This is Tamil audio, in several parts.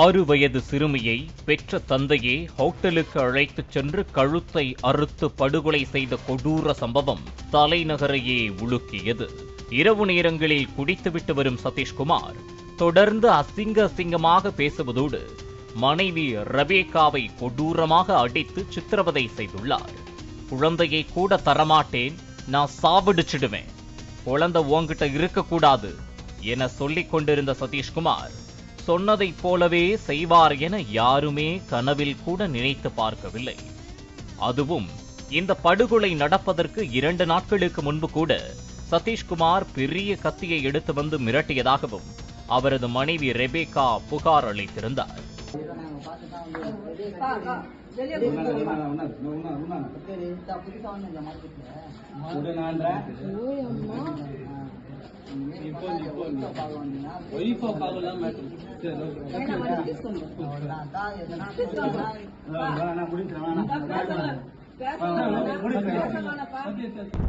ஆறு வயது சிறுமியை பெற்ற தந்தையே ஹோட்டலுக்கு அழைத்துச் சென்று கழுத்தை அறுத்து படுகொலை செய்த கொடூர சம்பவம் தலைநகரையே உலுக்கியது. இரவு நேரங்களில் குடித்துவிட்டு வரும் சதீஷ்குமார் தொடர்ந்து அசிங்க அசிங்கமாக பேசுவதோடு மனைவி ரபேகாவை கொடூரமாக அடித்து சித்திரவதை செய்துள்ளார். குழந்தையை கூட தரமாட்டேன் நான் சாவடிச்சிடுவேன். குழந்தை உன்கிட்ட இருக்கக்கூடாது என சொல்லிக் கொண்டிருந்த சதீஷ்குமார் சொன்னதைப் போலவே செய்வார் என யாருமே கனவில் கூட நினைத்து பார்க்கவில்லை. அதுவும் இந்த படுகொலை நடப்பதற்கு இரண்டு நாட்களுக்கு முன்பு கூட சதீஷ்குமார் பெரிய கத்தியை எடுத்து வந்து மிரட்டியதாகவும் அவரது மனைவி ரெபேகா புகார் அளித்திருந்தார்.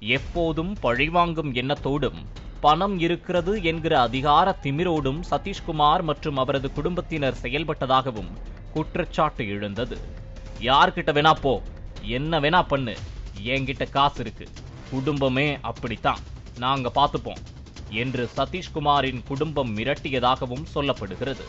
எப்போதும் பழிவாங்கும் எண்ணத்தோடும் பணம் இருக்கிறது என்கிற அதிகார திமிரோடும் சதீஷ்குமார் மற்றும் அவரது குடும்பத்தினர் செயல்பட்டதாகவும் குற்றச்சாட்டு எழுந்தது. யார்கிட்ட வேணா போ என்ன வேணா பண்ணு என்கிட்ட காசு இருக்கு. குடும்பமே அப்படித்தான். நாங்க பார்த்துப்போம். என்று சதீஷ்குமாரின் குடும்பம் மிரட்டியதாகவும் சொல்லப்படுகிறது.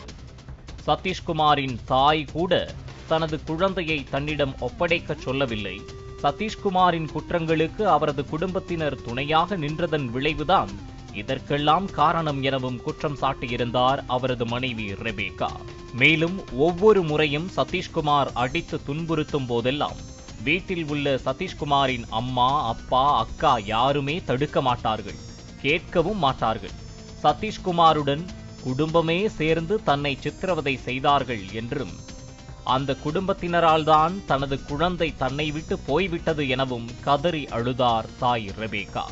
சதீஷ்குமாரின் தாய் கூட தனது குழந்தையை தன்னிடம் ஒப்படைக்கச் சொல்லவில்லை. சதீஷ்குமாரின் குற்றங்களுக்கு அவரது குடும்பத்தினர் துணையாக நின்றதன் விளைவுதான் இதற்கெல்லாம் காரணம் எனவும் குற்றம் சாட்டியிருந்தார் அவரது மனைவி ரெபேகா மேலும் ஒவ்வொரு முறையும் சதீஷ்குமார் அடித்து துன்புறுத்தும் போதெல்லாம் வீட்டில் உள்ள சதீஷ்குமாரின் அம்மா அப்பா அக்கா யாருமே தடுக்க மாட்டார்கள். கேட்கவும் மாட்டார்கள். சதீஷ்குமாருடன் குடும்பமே சேர்ந்து தன்னை சித்திரவதை செய்தார்கள் என்றும் அந்த குடும்பத்தினரால் தான் தனது குழந்தை தன்னை விட்டு போய்விட்டது எனவும் கதறி அழுதார் தாய் ரெபேகா.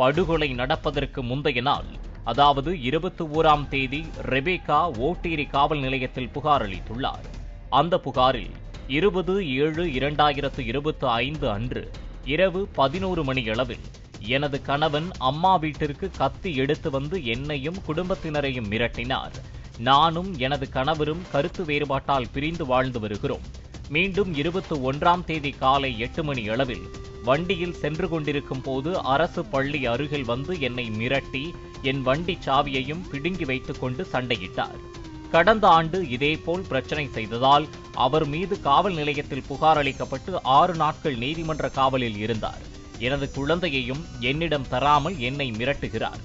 படுகொலை நடப்பதற்கு முந்தைய நாள் அதாவது இருபத்தி ஓராம் தேதி ரெபேகா ஓட்டேரி காவல் நிலையத்தில் புகார் அளித்துள்ளார். அந்த புகாரில் இருபது ஏழு இரண்டாயிரத்து இருபத்தி ஐந்து அன்று இரவு பதினோரு மணியளவில் எனது கணவன் அம்மா வீட்டிற்கு கத்தி எடுத்து வந்து என்னையும் குடும்பத்தினரையும் மிரட்டினார். நானும் எனது கணவரும் கருத்து வேறுபாட்டால் பிரிந்து வாழ்ந்து வருகிறோம். மீண்டும் இருபத்தி ஒன்றாம் தேதி காலை எட்டு மணி அளவில் வண்டியில் சென்று கொண்டிருக்கும் போது அரசு பள்ளி அருகில் வந்து என்னை மிரட்டி என் வண்டி சாவியையும் பிடுங்கி வைத்துக் கொண்டு சண்டையிட்டார். கடந்த ஆண்டு இதேபோல் பிரச்சனை செய்ததால் அவர் மீது காவல் நிலையத்தில் புகார் அளிக்கப்பட்டு ஆறு நாட்கள் நீதிமன்ற காவலில் இருந்தார். எனது குழந்தையையும் என்னிடம் தராமல் என்னை மிரட்டுகிறார்.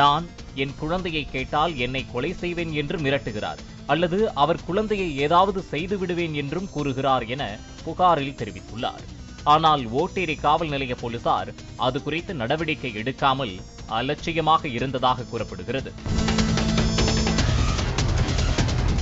நான் என் குழந்தையை கேட்டால் என்னை கொலை செய்வேன் என்று மிரட்டுகிறார். அல்லது அவர் குழந்தையை ஏதாவது செய்து விடுவேன் என்றும் கூறுகிறார் என புகாரில் தெரிவித்துள்ளார். ஆனால் ஓட்டேரி காவல் நிலைய போலீசார் அது குறித்து நடவடிக்கை எடுக்காமல் அலட்சியமாக இருந்ததாக கூறப்படுகிறது.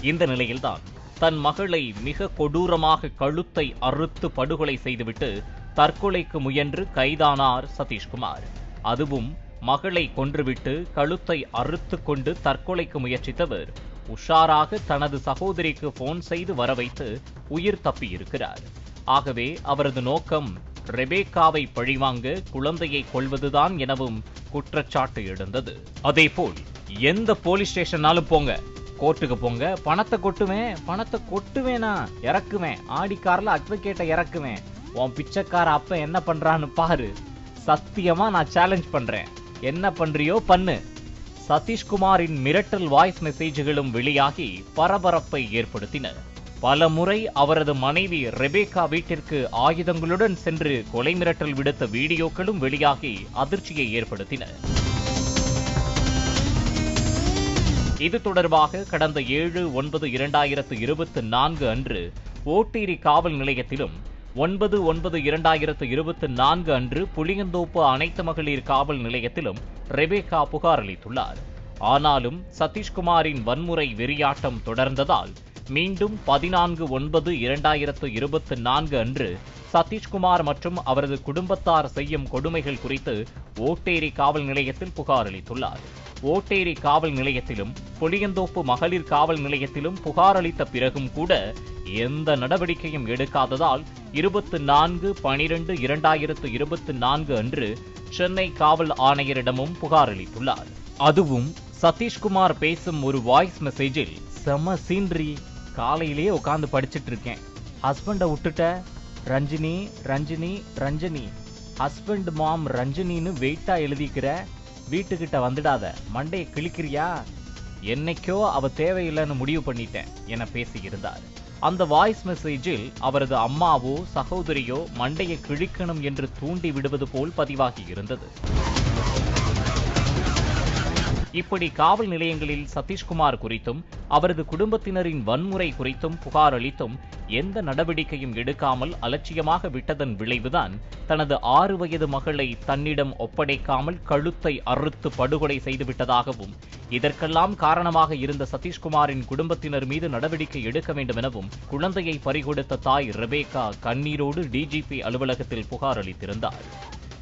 இந்த நிலையில்தான் தன் மகளை மிக கொடூரமாக கழுத்தை அறுத்து படுகொலை செய்துவிட்டு தற்கொலைக்கு முயன்று கைதானார் சதீஷ்குமார். அதுவும் மகளை கொன்றுவிட்டு கழுத்தை அறுத்து கொண்டு தற்கொலைக்கு முயற்சித்தவர் உஷாராக தனது சகோதரிக்கு போன் செய்து வர வைத்து உயிர் தப்பியிருக்கிறார். ஆகவே அவரது நோக்கம் ரெபேக்காவை பழிவாங்க குழந்தையை கொல்வதுதான் எனவும் குற்றச்சாட்டு எழுந்தது. அதேபோல் எந்த போலீஸ் ஸ்டேஷன்னாலும் போங்க. கோர்ட்டுக்கு போங்க. பணத்தை கொட்டுவேன் பணத்தை கொட்டுவேனா? இறக்குவேன். ஆடி கார்ல அட்வொகேட்டை இறக்குவேன். உன் பிச்சைக்கார அப்ப என்ன பண்றான்னு பாரு. சத்தியமா நான் சேலஞ்ச் பண்றேன். என்ன பண்றியோ பண்ணு. சதீஷ்குமாரின் மிரட்டல் வாய்ஸ் மெசேஜ்களும் வெளியாகி பரபரப்பை ஏற்படுத்தின. பல முறை அவரது மனைவி ரெபேகா வீட்டிற்கு ஆயுதங்களுடன் சென்று கொலை மிரட்டல் விடுத்த வீடியோக்களும் வெளியாகி அதிர்ச்சியை ஏற்படுத்தின. இது தொடர்பாக கடந்த ஏழு ஒன்பது இரண்டாயிரத்து இருபத்தி நான்கு அன்று ஓட்டேரி காவல் நிலையத்திலும் ஒன்பது ஒன்பது இரண்டாயிரத்து இருபத்தி நான்கு அன்று புளியந்தோப்பு அனைத்து மகளிர் காவல் நிலையத்திலும் ரெபேகா புகார் அளித்துள்ளார். ஆனாலும் சதீஷ்குமாரின் வன்முறை வெறியாட்டம் தொடர்ந்ததால் மீண்டும் பதினான்கு ஒன்பது இரண்டாயிரத்து இருபத்தி நான்கு அன்று சதீஷ்குமார் மற்றும் அவரது குடும்பத்தார் செய்யும் கொடுமைகள் குறித்து ஓட்டேரி காவல் நிலையத்தில் புகார் அளித்துள்ளார். ஓட்டேரி காவல் நிலையத்திலும் புளியந்தோப்பு மகளிர் காவல் நிலையத்திலும் புகார் அளித்த பிறகும் கூட எந்த நடவடிக்கையும் எடுக்காததால் இருபத்தி நான்கு பனிரெண்டு இரண்டாயிரத்து இருபத்தி நான்கு அன்று சென்னை காவல் ஆணையரிடமும் புகார் அளித்துள்ளார். அதுவும் சதீஷ்குமார் பேசும் ஒரு வாய்ஸ் மெசேஜில் செம சீன்றி காலையிலேயே உட்காந்து படிச்சிட்டு இருக்கேன் ஹஸ்பண்டை விட்டுட்ட ரஞ்சினி ரஞ்சினி ரஞ்சினி. ஹஸ்பண்ட் மாம் ரஞ்சினின்னு வெயிட்டா எழுதிக்கிற வீட்டுக்கிட்ட வந்துடாத. மண்டையை கிழிக்கிறியா? என்னைக்கோ அவ தேவையில்லைன்னு முடிவு பண்ணிட்டேன் என பேசியிருந்தார். அந்த வாய்ஸ் மெசேஜில் அவரது அம்மாவோ சகோதரியோ மண்டையை கிழிக்கணும் என்று தூண்டி விடுவது போல் பதிவாகி இருந்தது. இப்படி காவல் நிலையங்களில் சதீஷ்குமார் குறித்தும் அவரது குடும்பத்தினரின் வன்முறை குறித்தும் புகார் அளித்தும் எந்த நடவடிக்கையும் எடுக்காமல் அலட்சியமாக விட்டதன் விளைவுதான் தனது ஆறு வயது மகளை தன்னிடம் ஒப்படைக்காமல் கழுத்தை அறுத்து படுகொலை செய்துவிட்டதாகவும் இதற்கெல்லாம் காரணமாக இருந்த சதீஷ்குமாரின் குடும்பத்தினர் மீது நடவடிக்கை எடுக்க வேண்டும் எனவும் குழந்தையை பறிகொடுத்த தாய் ரெபேகா கண்ணீரோடு டிஜிபி அலுவலகத்தில் புகார் அளித்திருந்தார்.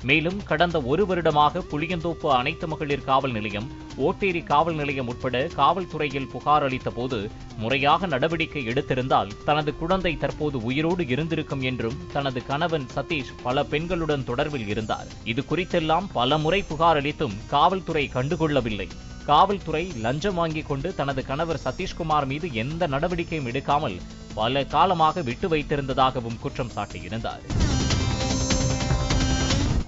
மேலும் கடந்த ஒரு வருடமாக புளியந்தோப்பு அனைத்து மகளிர் காவல் நிலையம் ஓட்டேரி காவல் நிலையம் உட்பட காவல்துறையில் புகார் அளித்த போது முறையாக நடவடிக்கை எடுத்திருந்தால் தனது குழந்தை தற்போது உயிரோடு இருந்திருக்கும் என்றும் தனது கணவன் சதீஷ் பல பெண்களுடன் தொடர்பில் இருந்தார். இது குறித்தெல்லாம் பல முறை புகார் அளித்தும் காவல்துறை கண்டுகொள்ளவில்லை. காவல்துறை லஞ்சம் வாங்கிக் கொண்டு தனது கணவர் சதீஷ்குமார் மீது எந்த நடவடிக்கையும் எடுக்காமல் பல காலமாக விட்டு வைத்திருந்ததாகவும் குற்றம் சாட்டியிருந்தார்.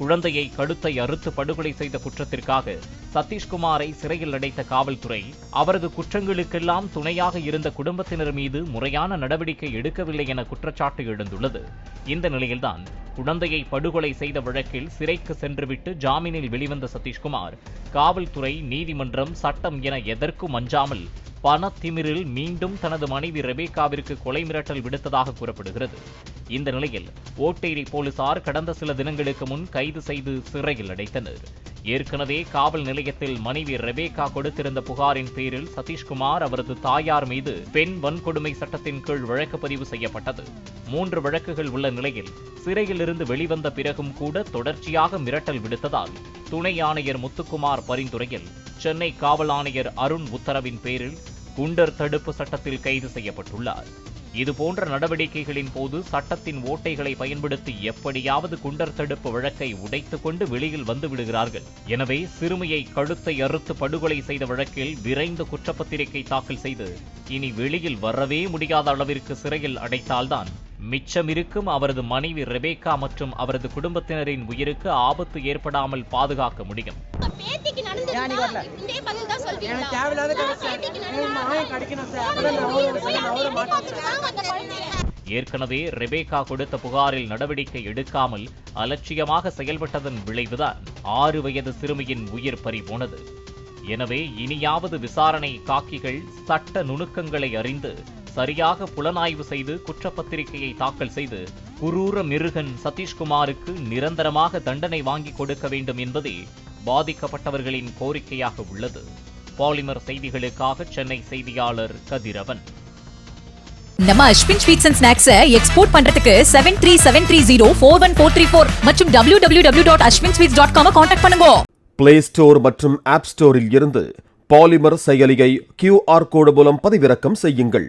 குழந்தையை கழுத்தை அறுத்து படுகொலை செய்த குற்றத்திற்காக சதீஷ்குமாரை சிறையில் அடைத்த காவல்துறை அவரது குற்றங்களுக்கெல்லாம் துணையாக இருந்த குடும்பத்தினர் மீது முறையான நடவடிக்கை எடுக்கவில்லை என குற்றச்சாட்டு எழுந்துள்ளது. இந்த நிலையில்தான் குழந்தையை படுகொலை செய்த வழக்கில் சிறைக்கு சென்றுவிட்டு ஜாமீனில் வெளிவந்த சதீஷ்குமார் காவல்துறை நீதிமன்றம் சட்டம் என எதற்கும் அஞ்சாமல் பணத்திமிரில் மீண்டும் தனது மனைவி ரெபேக்காவிற்கு கொலை மிரட்டல் விடுத்ததாக கூறப்படுகிறது. இந்த நிலையில் ஓட்டேரி போலீசார் கடந்த சில தினங்களுக்கு முன் கைது செய்து சிறையில் அடைத்தனர். ஏற்கனவே காவல் நிலையத்தில் மனைவி ரெபேகா கொடுத்திருந்த புகாரின் பேரில் சதீஷ்குமார் அவரது தாயார் மீது பெண் வன்கொடுமை சட்டத்தின் கீழ் வழக்கு பதிவு செய்யப்பட்டது. மூன்று வழக்குகள் உள்ள நிலையில் சிறையிலிருந்து வெளிவந்த பிறகும் கூட தொடர்ச்சியாக மிரட்டல் விடுத்ததால் துணை ஆணையர் முத்துக்குமார் பரிந்துரையில் சென்னை காவல் ஆணையர் அருண் உத்தரவின் பேரில் குண்டர் தடுப்பு சட்டத்தில் கைது செய்யப்பட்டுள்ளார். இதுபோன்ற நடவடிக்கைகளின் போது சட்டத்தின் ஓட்டைகளை பயன்படுத்தி எப்படியாவது குண்டர் தடுப்பு வழக்கை உடைத்துக் கொண்டு வெளியில் வந்து விடுகிறார்கள். எனவே சிறுமியை கழுத்தை அறுத்து படுகொலை செய்த வழக்கில் விரைந்து குற்றப்பத்திரிகை தாக்கல் செய்து இனி வெளியில் வரவே முடியாத அளவிற்கு சிறையில் அடைத்தால்தான் மிச்சமிருக்கும் அவரது மனைவி ரெபேக்கா மற்றும் அவரது குடும்பத்தினரின் உயிருக்கு ஆபத்து ஏற்படாமல் பாதுகாக்க முடியும். ஏற்கனவே ரெபேக்கா கொடுத்த புகாரில் நடவடிக்கை எடுக்காமல் அலட்சியமாக செயல்பட்டதன் விளைவுதான் ஆறு வயது சிறுமியின் உயிர் பறிபோனது. எனவே இனியாவது விசாரணை காக்கிகள் சட்ட நுணுக்கங்களை அறிந்து சரியாக புலனாய்வு செய்து குற்றப்பத்திரிகையை தாக்கல் செய்து குரூர மிருகன் சதீஷ்குமாருக்கு நிரந்தரமாக தண்டனை வாங்கி கொடுக்க வேண்டும் என்பதே பாதிக்கப்பட்டவர்களின் கோரிக்கையாக உள்ளது. பாலிமர் செய்திகளுக்காக சென்னை செய்தியாளர் கதிரவன். நம்ம அஸ்வின் ஸ்வீட்ஸ் அண்ட் ஸ்நாக்ஸை எக்ஸ்போர்ட் பண்றதுக்கு seven three seven three zero four one four three four மற்றும் W W W dot Ashwin sweets dot com contact பண்ணுங்க. பிளே ஸ்டோர் மற்றும் ஆப் ஸ்டோரில் இருந்து பாலிமர் செயலியை கியூஆர் கோடு மூலம் பதிவிறக்கம் செய்யுங்கள்.